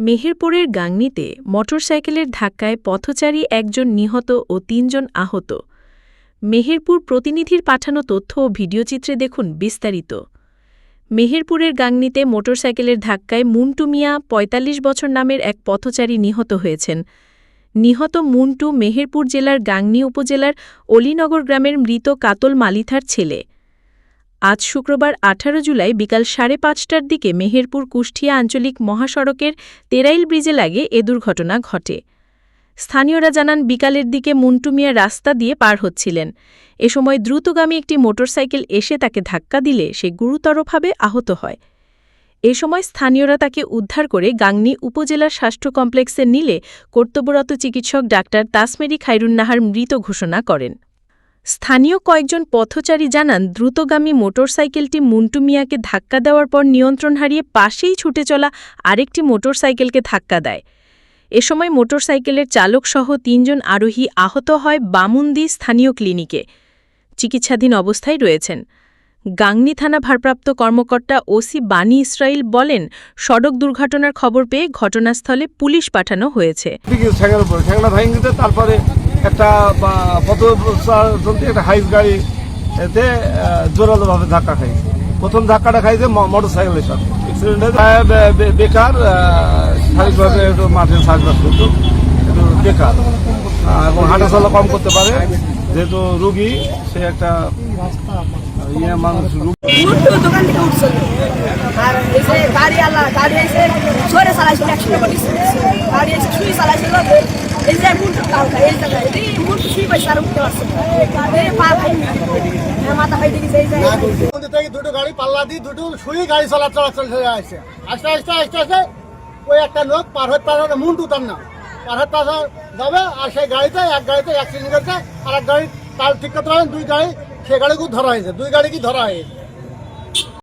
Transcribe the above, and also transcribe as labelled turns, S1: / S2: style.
S1: মেহেরপুরের গাংনীতে মোটরসাইকেলের ধাক্কায় পথচারী একজন নিহত ও তিনজন আহত। মেহেরপুর প্রতিনিধির পাঠানো তথ্য ও ভিডিওচিত্রে দেখুন বিস্তারিত। মেহেরপুরের গাংনীতে মোটরসাইকেলের ধাক্কায় মুন্টু মিয়া ৪৫ বছর নামের এক পথচারী নিহত হয়েছেন। নিহত মুন্টু মেহেরপুর জেলার গাংনী উপজেলার অলিনগর গ্রামের মৃত কাতল মালিথার ছেলে। আজ শুক্রবার ১৮ জুলাই বিকাল সাড়ে পাঁচটার দিকে মেহেরপুর কুষ্টিয়া আঞ্চলিক মহাসড়কের তেরাইল ব্রিজে লাগে এ দুর্ঘটনা ঘটে। স্থানীয়রা জানান, বিকালের দিকে মুন্টু মিয়া রাস্তা দিয়ে পার হচ্ছিলেন। এ সময় দ্রুতগামী একটি মোটরসাইকেল এসে তাকে ধাক্কা দিলে সে গুরুতরভাবে আহত হয়। এ সময় স্থানীয়রা তাকে উদ্ধার করে গাংনী উপজেলার স্বাস্থ্য কমপ্লেক্সে নিলে কর্তব্যরত চিকিৎসক ডাক্তার তাসমেরি খাইরুন্নাহার মৃত ঘোষণা করেন। স্থানীয় কয়েকজন পথচারী জানান, দ্রুতগামী মোটরসাইকেলটি মুন্টু মিয়াকে ধাক্কা দেওয়ার পর নিয়ন্ত্রণ হারিয়ে পাশেই ছুটে চলা আরেকটি মোটরসাইকেলকে ধাক্কা দেয়। এ সময় মোটরসাইকেলের চালকসহ তিনজন আরোহী আহত হয় বামুন্দি স্থানীয় ক্লিনিকে। চিকিৎসাধীন অবস্থায় রয়েছেন। গাংনী থানা ভারপ্রাপ্ত কর্মকর্তা ওসি বানি ইসরাইল বলেন, সড়ক দুর্ঘটনার খবর পেয়ে ঘটনাস্থলে পুলিশ পাঠানো হয়েছে।
S2: তারপরে একটা হাইস জোরালোভাবে ধাক্কা খাই প্রথম ধাক্কাটা খাইছে মোটর সাইকেলের সাথে। বেকার শারীরিকভাবে একটু মাঠে চাষবাস করতো। একটু বেকার। এবং হাঁটাচলা কম করতে পারে। যেহেতু রুগী সে একটা ইয়ে মানুষ
S3: দোকান থেকে উঠছিল। আর এসে গাড়ি আলা গাড়ি এসে সরে চালাইছিল একশো টাকা গাড়ি এসে শুয়ে চালাইছিল এই যে মুন্টু কালকা এই জায়গায় এই মুন্টু শুয়ে পাইছে আর উঠতে পারছে পা ভাই মাথা ভাই দিকে এই জায়গায়
S4: দুটো গাড়ি পাল্লা দিয়ে দুটো শুয়ে গাড়ি চলাচল চলে আসছে। আস্তে আস্তে আস্তে আস্তে। ওই একটা লোক পার হয়ে হয়ে মুন্টু তার না পার হয়ে হয়ে যাবে, আর সেই গাড়িতে, এক গাড়িতে অ্যাক্সিডেন্ট করেছে আর এক গাড়ি তার ঠিক করতে পারেন, দুই গাড়ি, সে গাড়িকেও ধরা হয়েছে, দুই গাড়ি কি ধরা হয়েছে।